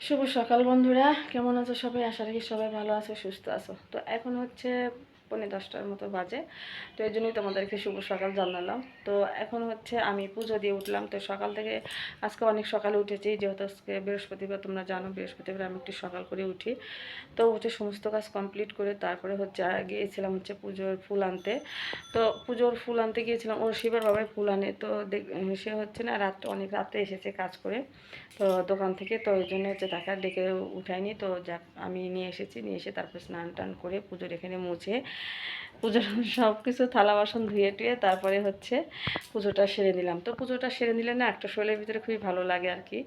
শুভ সকাল বন্ধুরা। কেমন আছো সবাই? আশা রাখি সবাই ভালো আছো, সুস্থ আছো। তো এখন হচ্ছে পৌনে দশটার মতো বাজে। তো এই জন্যই তোমাদেরকে শুভ সকাল জানালাম। তো এখন হচ্ছে আমি পুজো দিয়ে উঠলাম। তো সকাল থেকে আজকে অনেক সকালে উঠেছি। যেহেতু আজকে বৃহস্পতিবার, তোমরা জানো বৃহস্পতিবার আমি একটু সকাল করে উঠি। তো উঠে সমস্ত কাজ কমপ্লিট করে তারপরে হচ্ছে গিয়েছিলাম হচ্ছে পুজোর ফুল আনতে। তো পুজোর ফুল আনতে গিয়েছিলাম। ওর শিবের বাবাই ফুল আনে। তো সে হচ্ছে না রাত্রে, অনেক রাত্রে এসেছে কাজ করে। তো দোকান থেকে, তো ওই জন্য হচ্ছে তাকে ডেকে উঠায়নি তো যাক, আমি নিয়ে এসেছি। নিয়ে এসে তারপর স্নান টান করে পুজোর এখানে মুছে পুজোর সব কিছু থালা বাসন ধুয়ে টুয়ে তারপরে হচ্ছে পুজোটা সেরে নিলাম। তো পুজোটা সেরে নিলে না একটা শরীরের ভিতরে খুবই ভালো লাগে আর কি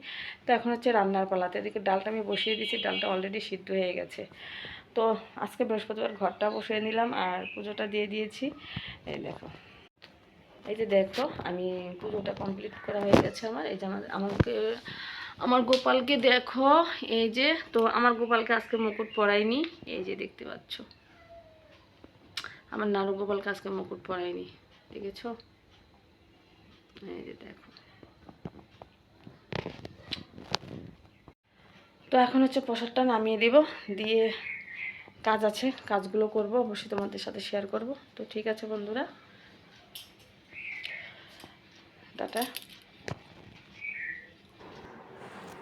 তো এখন হচ্ছে রান্নার পালাতে। এদিকে ডালটা আমি বসিয়ে দিয়েছি, ডালটা অলরেডি সিদ্ধ হয়ে গেছে। তো আজকে বৃহস্পতিবার ঘরটা বসিয়ে নিলাম আর পুজোটা দিয়ে দিয়েছি। এই দেখো। এই যে দেখো, আমি পুজোটা কমপ্লিট করা হয়ে গেছে আমার। এই যে আমার, আমাকে, আমার গোপালকে দেখো। এই যে, তো আমার গোপালকে আজকে মুকুট পরাইনি। এই যে দেখতে পাচ্ছ। আমার নারু গোপালকে আজকে মুকুট পরাইনি দেখেছ? এই যে দেখো। তো এখন হচ্ছে প্রসাদটা নামিয়ে দিব, দিয়ে কাজ আছে, কাজগুলো করব, অবশ্যই তোমাদের সাথে শেয়ার করব। তো ঠিক আছে বন্ধুরা। টাটা।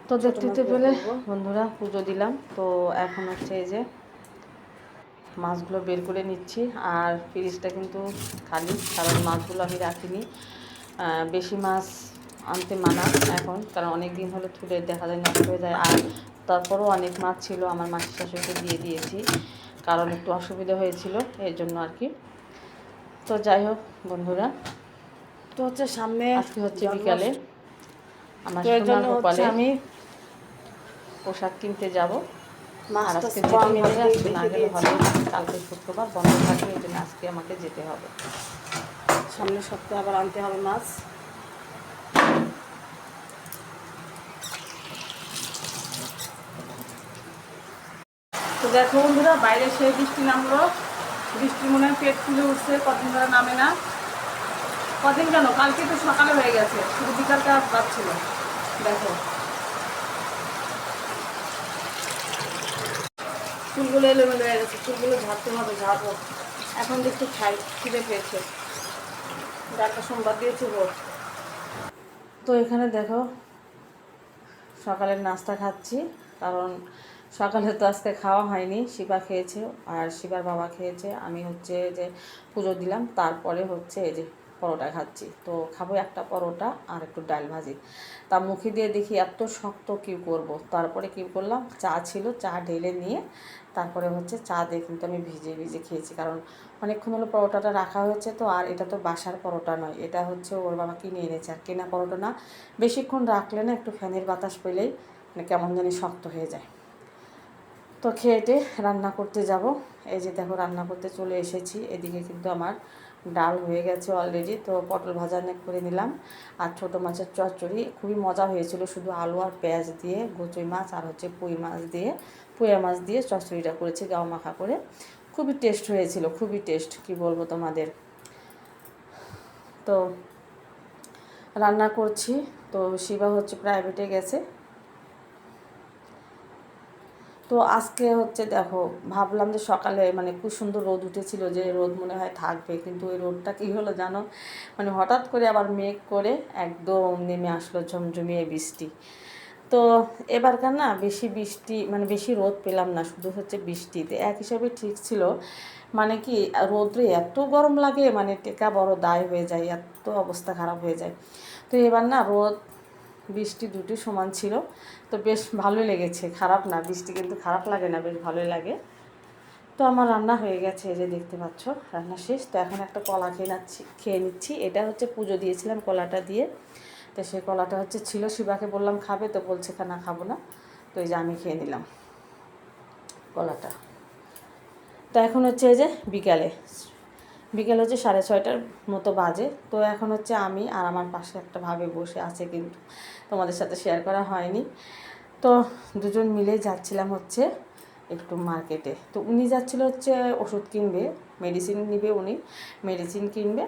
তো দেখতে পেলে বন্ধুরা পুজো দিলাম, তো এখন হচ্ছে এই যে মাছগুলো বের করে নিচ্ছি। আর ফ্রিজটা কিন্তু খালি কারণ মাছগুলো আমি রাখিনি। বেশি মাছ আনতে মানা এখন কারণ অনেক দিন হলে তুলে দেখা যায় নষ্ট হয়ে যায়। আর তারপরও অনেক মাছ ছিল আমার মাসির শাশুড়িকে দিয়ে দিয়েছি কারণ একটু অসুবিধা হয়েছিল এই জন্য আর কি। তো যাই হোক বন্ধুরা তো হচ্ছে সামনে আজকে হচ্ছে বিকালে। আমার আমি পোশাক কিনতে যাব। আর আজকে সব হবে আজকে না গেলে হবে কালকে শুক্রবার বন্ধ থাকবে এই জন্য আজকে আমাকে যেতে হবে। সামনের সপ্তাহে আবার আনতে হবে মাছ। তো দেখো বন্ধুরা বাইরে সেই বৃষ্টি নামলো। বৃষ্টি মনে হয় পেট ফুলে উঠছে কদিন ধরে নামে না। কদিন কেন? কালকে তো সকালে হয়ে গেছে শুধু বিকালটা পাচ্ছিল দেখো। চুলগুলো এলোমেলো হয়ে গেছে, চুলগুলো ঝাড়তে হবে, ঝাড়বো। এখন দেখতে খাই, খিদে পেয়েছে। ডাক্তার সোমবার দিয়েছে গো তো এখানে দেখো, সকালের নাস্তা খাচ্ছি, কারণ সকালে তো আজকে খাওয়া হয়নি, শিবা খেয়েছে, আর শিবার বাবা খেয়েছে। আমি হচ্ছে যে পুজো দিলাম, তারপরে হচ্ছে এই যে পরোটা খাচ্ছি। তো খাব একটা পরোটা আর একটু ডাল ভাজি। তা মুখে দিয়ে দেখি এত শক্ত কী করব। তারপরে কী করলাম? চা ছিল, চা ঢেলে নিয়ে তারপরে হচ্ছে চা দিয়ে কিন্তু আমি ভিজে ভিজে খেয়েছি। কারণ অনেকক্ষণ হলো পরোটাটা রাখা হয়েছে তো, আর এটা তো বাসার পরোটা নয়। এটা হচ্ছে ওর বাবা কিনে এনেছে। আর কেনা পরোটা না, বেশিক্ষণ রাখলে না একটু ফ্যানের বাতাস পেলেই মানে কেমন জানি শক্ত হয়ে যায়। তো খেয়েটে রান্না করতে যাব। এই যে দেখো রান্না করতে চলে এসেছি। এদিকে কিন্তু আমার ডাল হয়ে গেছে অলরেডি তো পটল ভাজা অনেক করে নিলাম। আর ছোটো মাছের চচ্চড়ি, খুবই মজা হয়েছিল শুধু আলু আর পেঁয়াজ দিয়ে, গোচই মাছ আর হচ্ছে পুঁই মাছ দিয়ে। পুঁয়া মাছ দিয়ে চচ্চড়িটা করেছি গাও মাখা করে। খুবই টেস্ট হয়েছিল, খুবই টেস্ট কি বলব তোমাদের? তো রান্না করছি, তো শিবা হচ্ছে প্রাইভেটে গেছে। তো আজকে হচ্ছে দেখো, ভাবলাম যে সকালে মানে খুব সুন্দর রোদ উঠেছিল যে রোদ মনে হয় থাকবে, কিন্তু ওই রোদটা কী হলো জানো? মানে হঠাৎ করে আবার মেঘ করে একদম নেমে আসলো ঝমঝমিয়ে বৃষ্টি। তো এবারকার না বেশি বৃষ্টি মানে বেশি রোদ পেলাম না, শুধু হচ্ছে বৃষ্টিতে। এক হিসাবে ঠিক ছিল মানে কি রোদ্রে এত গরম লাগে মানে টেকা বড় দায় হয়ে যায়, এত অবস্থা খারাপ হয়ে যায়। তো এবার না রোদ বৃষ্টি দুটি সমান ছিল। তো বেশ ভালোই লেগেছে। খারাপ না, বৃষ্টি কিন্তু খারাপ লাগে না, বেশ ভালোই লাগে। তো আমার রান্না হয়ে গেছে, এই যে দেখতে পাচ্ছ, রান্না শেষ। তো এখন একটা কলা খেয়ে নাচ্ছি, খেয়ে নিচ্ছি। এটা হচ্ছে পুজো দিয়েছিলাম কলাটা দিয়ে। তো সেই কলাটা হচ্ছে ছিল, শিবাকে বললাম, খাবে? তো বলছে না, খাব না। তো এই যে আমি খেয়ে নিলাম কলাটা। তো এখন হচ্ছে এই যে বিকালে বিকেল হচ্ছে সাড়ে ছয়টার মতো বাজে। তো এখন হচ্ছে আমি আর আমার পাশে একটা ভাবে বসে আছে কিন্তু তোমাদের সাথে শেয়ার করা হয়নি। তো দুজন মিলেই যাচ্ছিলাম হচ্ছে একটু মার্কেটে তো উনি যাচ্ছিল হচ্ছে ওষুধ কিনবে মেডিসিন নিবে উনি মেডিসিন কিনবে।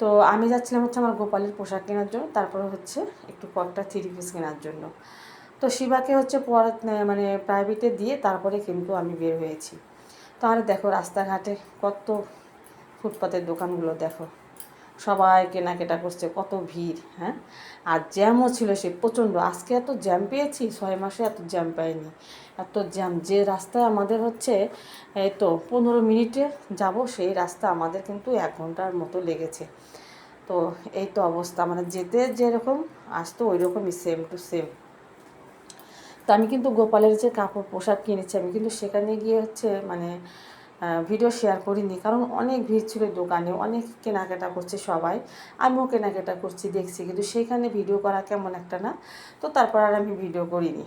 তো আমি যাচ্ছিলাম হচ্ছে আমার গোপালের পোশাক কেনার জন্য, তারপরে হচ্ছে একটু কয়েকটা থ্রি পিস কেনার জন্য। তো শিবাকে হচ্ছে মানে প্রাইভেটে দিয়ে তারপরে কিন্তু আমি বের হয়েছি। তাহলে দেখো রাস্তাঘাটে কত ফুটপাতের দোকানগুলো দেখো। সবাই কেনাকাটা করছে, কত ভিড় হ্যাঁ? আর জ্যামও ছিল সে প্রচণ্ড। আজকে এত জ্যাম পেয়েছি, ছয় মাসে এত জ্যাম পাইনি। এত জ্যাম, যে রাস্তায় আমাদের হচ্ছে, এই তো পনেরো মিনিটে যাব, সেই রাস্তা আমাদের কিন্তু এক ঘণ্টার মতো লেগেছে। তো এই তো অবস্থা মানে যেতে যেরকম আসতো ওই রকমই সেম টু সেম তো আমি কিন্তু গোপালের যে কাপড় পোশাক কিনেছি, আমি কিন্তু সেখানে গিয়ে হচ্ছে মানে ভিডিও শেয়ার করিনি। কারণ অনেক ভিড় ছিল দোকানে, অনেক কেনাকাটা করছে সবাই। আমিও কেনাকাটা করছি, দেখছি, কিন্তু সেখানে ভিডিও করা কেমন একটা না? তো তারপর আর আমি ভিডিও করিনি।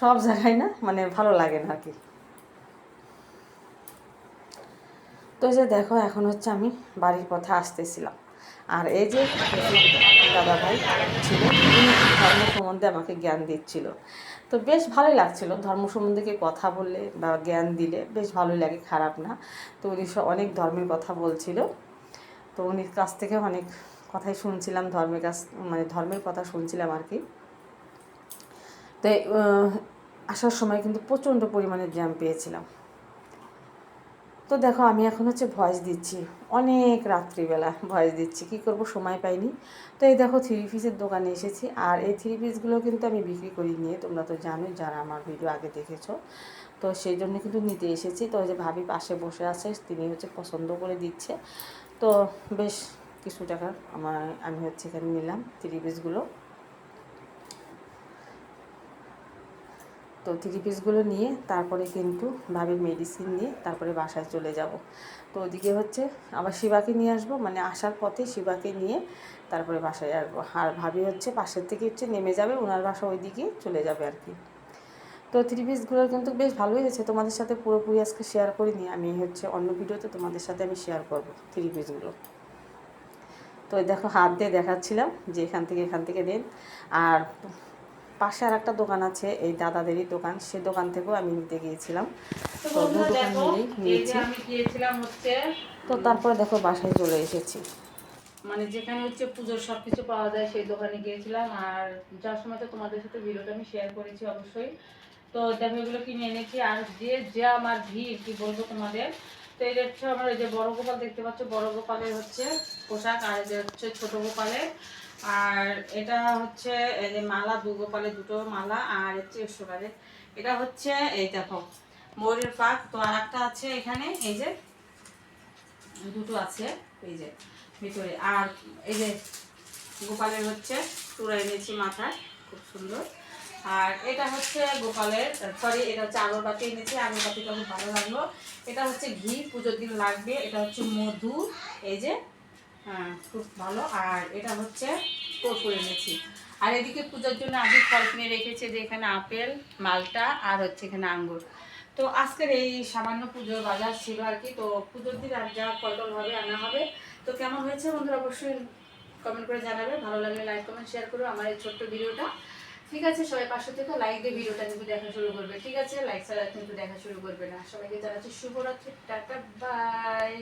সব জায়গায় না মানে ভালো লাগে না আর কি। তো যে দেখো, এখন হচ্ছে আমি বাড়ির পথে আসতেছিলাম। আর এই যে দাদা ভাই ছিল। উনি ধর্ম সম্বন্ধে আমাকে জ্ঞান দিচ্ছিল। তো বেশ ভালোই লাগছিল। ধর্ম সম্বন্ধে কি কথা বললে বা জ্ঞান দিলে বেশ ভালোই লাগে, খারাপ না। তো উনি অনেক ধর্মের কথা বলছিল। তো উনির কাছ থেকে অনেক কথাই শুনছিলাম, ধর্মের কাছ মানে ধর্মের কথা শুনছিলাম আর কি। তো আসার সময় কিন্তু প্রচণ্ড পরিমাণে জ্যাম পেয়েছিলাম। তো দেখো, আমি এখন হচ্ছে ভয়েস দিচ্ছি। অনেক রাত্রিবেলা ভয়েস দিচ্ছি। কি করব? সময় পাইনি। তো এই দেখো থ্রি পিসের দোকানে এসেছি। আর এই থ্রি পিসগুলো কিন্তু আমি বিক্রি করি নিয়ে। তোমরা তো জানোই যারা আমার ভিডিও আগে দেখেছ। তো সেই জন্য কিন্তু নিতে এসেছি। তো যে ভাবি পাশে বসে আছে, তিনি হচ্ছে পছন্দ করে দিচ্ছে। তো বেশ কিছু টাকা আমার, আমি হচ্ছে এখানে নিলাম থ্রি পিসগুলো তো থ্রি পিসগুলো নিয়ে তারপরে কিন্তু ভাবির মেডিসিন নিয়ে তারপরে বাসায় চলে যাব। তো ওদিকে হচ্ছে আবার শিবাকে নিয়ে আসব মানে আসার পথে শিবাকে নিয়ে তারপরে বাসায় আসব। আর ভাবি হচ্ছে পাশের থেকে হচ্ছে নেমে যাবে ওনার বাসা ওইদিকে চলে যাবে আর কি। তো থ্রি পিসগুলো কিন্তু বেশ ভালোই হয়েছে, তোমাদের সাথে পুরোপুরি আজকে শেয়ার করিনি, আমি হচ্ছে অন্য ভিডিওতে তোমাদের সাথে আমি শেয়ার করব থ্রি পিসগুলো তো দেখো হাত দিয়ে দেখাচ্ছিলাম যে এখান থেকে এখান থেকে দেন। আর পাশে আর একটা দোকান আছে এই দাদাদেরই দোকান। সে দোকান থেকেও আমি নিতে গিয়েছিলাম। তো তো দু দোকান মিলেই নিয়েছি গিয়েছিলাম হচ্ছে তো তারপরে দেখো বাসায় চলে এসেছি। মানে যেখানে হচ্ছে পুজোর সব কিছু পাওয়া যায় সেই দোকানে গিয়েছিলাম। আর যার সময় তো তোমাদের সাথে ভিডিওটা আমি শেয়ার করেছি অবশ্যই। তো দেখো এগুলো কিনে এনেছি। আর যে যে আমার ভিড় কি বলব তোমাদের? তো এটা হচ্ছে আমার ওই যে বড় গোপাল দেখতে পাচ্ছ বড় গোপালের হচ্ছে পোশাক। আর এই যে হচ্ছে ছোট গোপালের। আর এটা হচ্ছে, এই যে মালা দু গোপালের দুটো মালা আর হচ্ছে সোনারের এটা হচ্ছে, এই দেখো, ময়ূরের পাক তো আর একটা আছে এখানে, এই যে, দুটো আছে, এই যে, ভিতরে। আর এই যে, গোপালের হচ্ছে চূড়া এনেছি মাথায়, খুব সুন্দর। আর এটা হচ্ছে গোপালের সরি এটা হচ্ছে আগরবাতি এনেছি, আগরবাতিটা খুব ভালো লাগল। এটা হচ্ছে ঘি, পুজোর দিন লাগবে। এটা হচ্ছে মধু, এই যে হ্যাঁ খুব ভালো। আর এটা হচ্ছে কর্পূর এনেছি আর এদিকে পুজোর জন্য আগে ফল কিনে রেখেছে যে এখানে আপেল, মালটা আর হচ্ছে এখানে আঙ্গুর। তো আজকের এই সামান্য পুজোর বাজার ছিল আর কি। তো পুজোর দিন আর যা হবে, আনা হবে। তো কেমন হয়েছে বন্ধুরা অবশ্যই কমেন্ট করে জানাবে। ভালো লাগলে লাইক কমেন্ট শেয়ার করো আমার এই ছোট্ট ভিডিওটা। ঠিক আছে, সবাই পাশে থেকে। লাইক দিয়ে ভিডিওটা কিন্তু দেখা শুরু করবে। ঠিক আছে লাইক ছাড়া কিন্তু দেখা শুরু করবে না। সবাইকে জানাচ্ছি শুভরাত্রি। Tata bye